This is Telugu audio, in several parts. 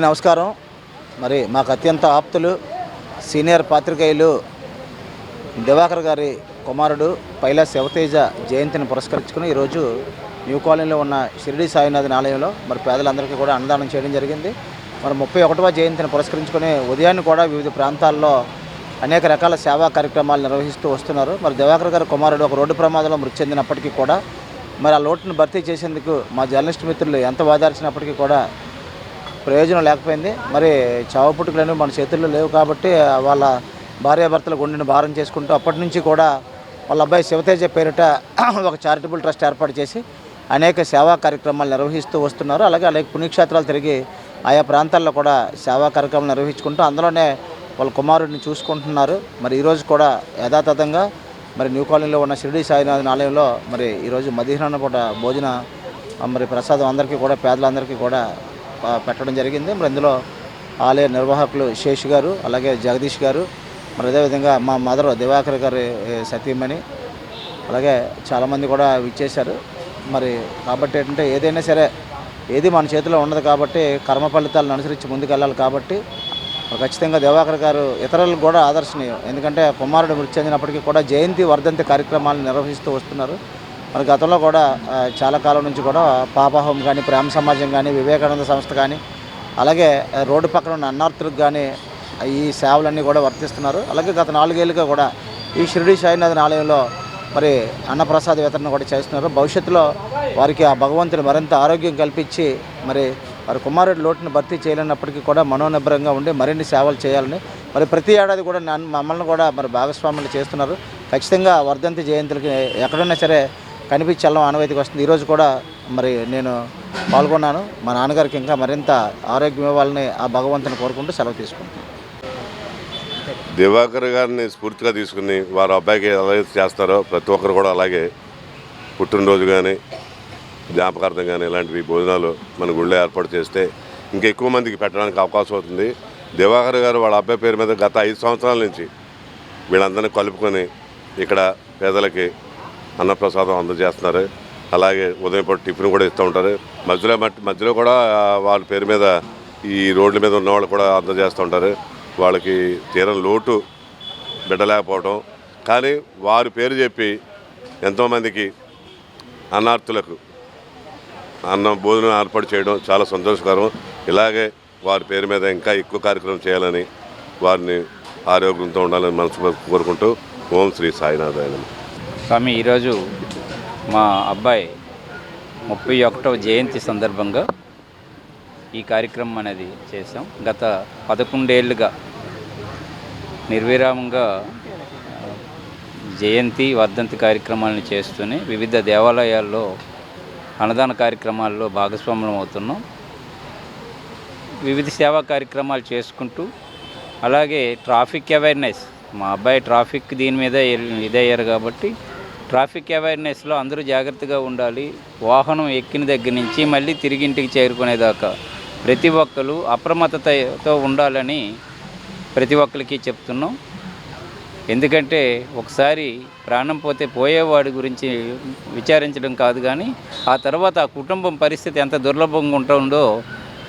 నమస్కారం. మరి మాకు అత్యంత ఆప్తులు సీనియర్ పాత్రికేయులు దివాకర్ గారి కుమారుడు పైలా శివతేజ జయంతిని పురస్కరించుకుని ఈరోజు న్యూ కాలనీలో ఉన్న షిరిడి సాయినాథన్ ఆలయంలో మరి పేదలందరికీ కూడా అన్నదానం చేయడం జరిగింది. మరి ముప్పై ఒకటవ జయంతిని పురస్కరించుకుని ఉదయాన్ని కూడా వివిధ ప్రాంతాల్లో అనేక రకాల సేవా కార్యక్రమాలు నిర్వహిస్తూ వస్తున్నారు. మరి దివాకర్ గారి కుమారుడు ఒక రోడ్డు ప్రమాదంలో మృతి చెందినప్పటికీ కూడా మరి ఆ లోటును భర్తీ చేసేందుకు మా జర్నలిస్ట్ మిత్రులు ఎంత వాదార్చినప్పటికీ కూడా ప్రయోజనం లేకపోయింది. మరి చావు పుట్టుకలను మన చేతుల్లో లేవు కాబట్టి వాళ్ళ భార్యాభర్తల గుండెని భారం చేసుకుంటూ అప్పటి నుంచి కూడా వాళ్ళ అబ్బాయి శివతేజ పేరిట ఒక చారిటబుల్ ట్రస్ట్ ఏర్పాటు చేసి అనేక సేవా కార్యక్రమాలు నిర్వహిస్తూ వస్తున్నారు. అలాగే అనేక పుణ్యక్షేత్రాలు తిరిగి ఆయా ప్రాంతాల్లో కూడా సేవా కార్యక్రమాలు నిర్వహించుకుంటూ అందులోనే వాళ్ళ కుమారుడిని చూసుకుంటున్నారు. మరి ఈరోజు కూడా యథాతథంగా మరి న్యూ కాలనీలో ఉన్న షిరిడి సాయినాథన్ ఆలయంలో మరి ఈరోజు మధ్యాహ్నం పూట భోజన మరి ప్రసాదం అందరికీ కూడా పేదలందరికీ కూడా పెట్టడం జరిగింది. మరి ఇందులో ఆలయ నిర్వాహకులు శేష్ గారు అలాగే జగదీష్ గారు మరి అదేవిధంగా మా మదర్ దివాకర్ గారి సతీమణి అలాగే చాలామంది కూడా విచ్చేశారు. మరి కాబట్టి ఏంటంటే ఏదైనా సరే ఏది మన చేతిలో ఉండదు కాబట్టి కర్మ ఫలితాలను అనుసరించి ముందుకెళ్ళాలి కాబట్టి ఖచ్చితంగా దివాకర్ గారు ఇతరులకు కూడా ఆదర్శనీయం. ఎందుకంటే కుమారుడు మృతి చెందినప్పటికీ కూడా జయంతి వర్ధంతి కార్యక్రమాలను నిర్వహిస్తూ వస్తున్నారు. మరి గతంలో కూడా చాలా కాలం నుంచి కూడా పాపహోం కానీ ప్రేమ సమాజం కానీ వివేకానంద సంస్థ కానీ అలాగే రోడ్డు పక్కన ఉన్న అన్నార్థులకు కానీ ఈ సేవలన్నీ కూడా వర్తిస్తున్నారు. అలాగే గత నాలుగేళ్ళుగా కూడా ఈ షిరిడి సాయినాథన్ ఆలయంలో మరి అన్నప్రసాద వితరణ కూడా చేస్తున్నారు. భవిష్యత్తులో వారికి ఆ భగవంతుని మరింత ఆరోగ్యం కల్పించి మరి వారి కుమారుడి లోటును భర్తీ చేయలేనప్పటికీ కూడా మనోనిబ్బరంగా ఉండి మరిన్ని సేవలు చేయాలని మరి ప్రతి ఏడాది కూడా మమ్మల్ని కూడా మరి భాగస్వాములు చేస్తున్నారు. ఖచ్చితంగా వర్ధంతి జయంతులకి ఎక్కడున్నా సరే కనిపించి వెళ్ళడం ఆనవాయితీకి వస్తుంది ఈరోజు కూడా మరి నేను పాల్గొన్నాను. మా నాన్నగారికి ఇంకా మరింత ఆరోగ్యం ఇవ్వాలని ఆ భగవంతుని కోరుకుంటూ సెలవు తీసుకుంటాను దివాకర్ గారిని స్ఫూర్తిగా తీసుకుని వారు అబ్బాయికి ఎలా చేస్తారో ప్రతి ఒక్కరు కూడా అలాగే పుట్టినరోజు కానీ జ్ఞాపకార్థం కానీ ఇలాంటివి భోజనాలు మన గుళ్ళో ఏర్పాటు చేస్తే ఇంకా ఎక్కువ మందికి పెట్టడానికి అవకాశం అవుతుంది. దివాకర్ గారు వాళ్ళ అబ్బాయి పేరు మీద గత ఐదు సంవత్సరాల నుంచి వీళ్ళందరినీ కలుపుకొని ఇక్కడ పేదలకి అన్నప్రసాదం అందజేస్తున్నారు. అలాగే ఉదయంపూట టిఫిన్ కూడా ఇస్తూ ఉంటారు. మధ్యలో మధ్యలో కూడా వాళ్ళ పేరు మీద ఈ రోడ్ల మీద ఉన్న వాళ్ళు కూడా అందజేస్తూ ఉంటారు. వాళ్ళకి తీరం లోటు బిడ్డలేకపోవడం కానీ వారి పేరు చెప్పి ఎంతోమందికి అన్నార్థులకు అన్నం భోజనం ఏర్పాటు చేయడం చాలా సంతోషకరం. ఇలాగే వారి పేరు మీద ఇంకా ఎక్కువ కార్యక్రమం చేయాలని వారిని ఆరోగ్యంతో ఉండాలని మనసు కోరుకుంటూ ఓం శ్రీ సాయినాథాయ స్వామి ఈరోజు మా అబ్బాయి ముప్పై ఒకటవ జయంతి సందర్భంగా ఈ కార్యక్రమం అనేది చేసాం గత పదకొండేళ్ళుగా నిర్విరామంగా జయంతి వర్ధంతి కార్యక్రమాలను చేస్తూనే వివిధ దేవాలయాల్లో అన్నదాన కార్యక్రమాల్లో భాగస్వామ్యం అవుతున్నాం. వివిధ సేవా కార్యక్రమాలు చేసుకుంటూ అలాగే ట్రాఫిక్ అవేర్నెస్ మా అబ్బాయి ట్రాఫిక్ దీని మీద ఇదయ్యారు కాబట్టి ట్రాఫిక్ అవేర్నెస్లో అందరూ జాగ్రత్తగా ఉండాలి. వాహనం ఎక్కిన దగ్గర నుంచి మళ్ళీ తిరిగి ఇంటికి చేరుకునేదాకా ప్రతి ఒక్కరు అప్రమత్తతతో ఉండాలని ప్రతి ఒక్కరికి చెప్తున్నాం. ఎందుకంటే ఒకసారి ప్రాణం పోతే పోయేవాడి గురించి విచారించడం కాదు కానీ ఆ తర్వాత ఆ కుటుంబం పరిస్థితి ఎంత దుర్లభంగా ఉంటుందో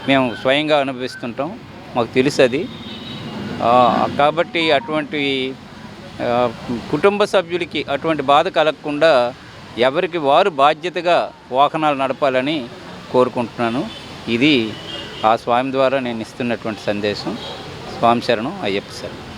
మేము స్వయంగా అనుభవిస్తుంటాం. మాకు తెలుసు అది. కాబట్టి అటువంటి కుటుంబ సభ్యులకి అటువంటి బాధ కలగకుండా ఎవరికి వారు బాధ్యతగా వాహనాలు నడపాలని కోరుకుంటున్నాను. ఇది ఆ స్వామి ద్వారా నేను ఇస్తున్నటువంటి సందేశం. స్వామి శరణం అయ్యప్ప శరణం.